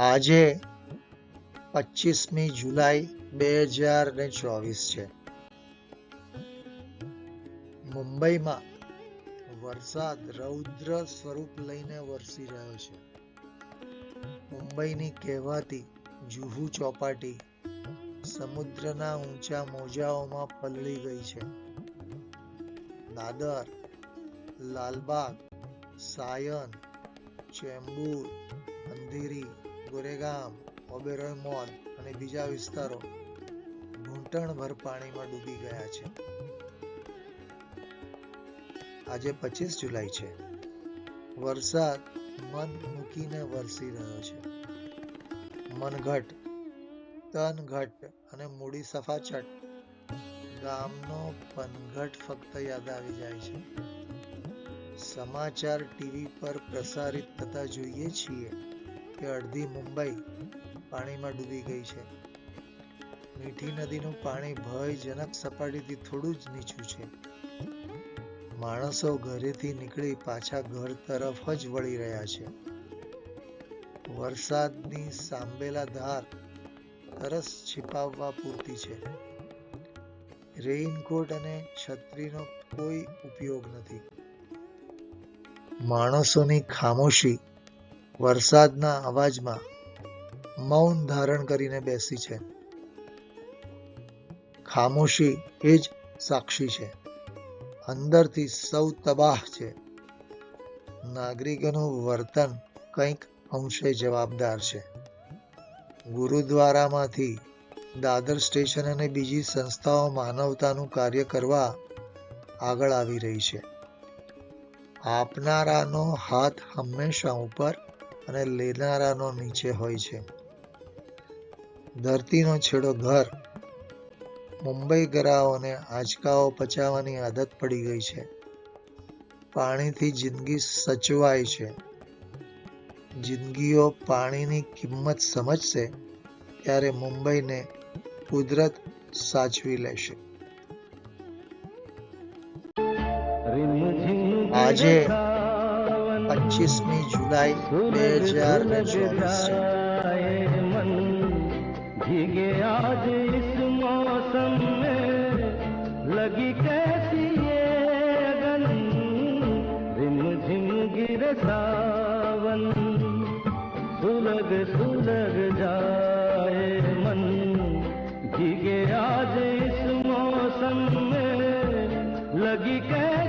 આજે પચીસમી જુલાઈ બે હજાર ને ચોવીસ છે. મુંબઈમાં વરસાદ રૌદ્ર સ્વરૂપ લઈને વરસી રહ્યો છે. મુંબઈની કહેવાતી જુહુ ચોપાટી સમુદ્રના ઊંચા મોજાઓમાં પલળી ગઈ છે. દાદર, લાલબાગ, સાયન, ચેમ્બુર, અંધેરી ગોરેગામ ઓબેરોય મોલ અને બીજા વિસ્તારો ઘૂંટણભર પાણીમાં ડૂબી ગયા છે. આજે પચીસ જુલાઈ છે. વરસાદ મન મૂકીને વરસી રહ્યો છે. મનઘટ, તનઘટ અને મૂડી સફાચટ ગામનો પનઘટ ફક્ત યાદ આવી જાય છે. સમાચાર ટીવી પર પ્રસારિત થતા જોઈએ છીએ. કે અડધી મુંબઈ પાણીમાં ડૂબી ગઈ છે. મીઠી નદીનું પાણી ભયજનક સપાટીથી થોડું જ નીચું છે. માણસો ઘરેથી નીકળી પાછા ઘર તરફ જ વળી રહ્યા છે. વરસાદની સાંભેલા ધાર તરસ છિપાવવા પૂરતી છે. રેઇનકોટ અને છત્રીનો કોઈ ઉપયોગ નથી. માણસોની ખામોશી વરસાદના અવાજમાં મૌન ધારણ કરીને બેસી છે. ખામોશી એ જ સાક્ષી છે. અંદરથી સૌ તબાહ છે. નાગરિકોનું વર્તન કંઈક અંશે જવાબદાર છે. ગુરુદ્વારામાંથી દાદર સ્ટેશન અને બીજી સંસ્થાઓ માનવતાનું કાર્ય કરવા આગળ આવી રહી છે. આપનારાનો હાથ હંમેશા ઉપર અને લેનારાનો નીચે હોય છે. ધરતીનો છેડો ઘર. મુંબઈ ગરાઓને આંચકાઓ પચાવવાની આદત પડી ગઈ છે. પાણીથી જિંદગી સચવાય છે. જિંદગીઓ પાણીની કિંમત સમજશે ત્યારે મુંબઈને કુદરત સાચવી લેશે. આજે पच्चीसवीं जुलाई बे हज़ार चौबीस भीगे आज इस मौसम में। लगी कैसी ये अगन? रिम झिम गिर सावन। सुलग सुलग जाए मन भीगे आज इस मौसम में। लगी कैसी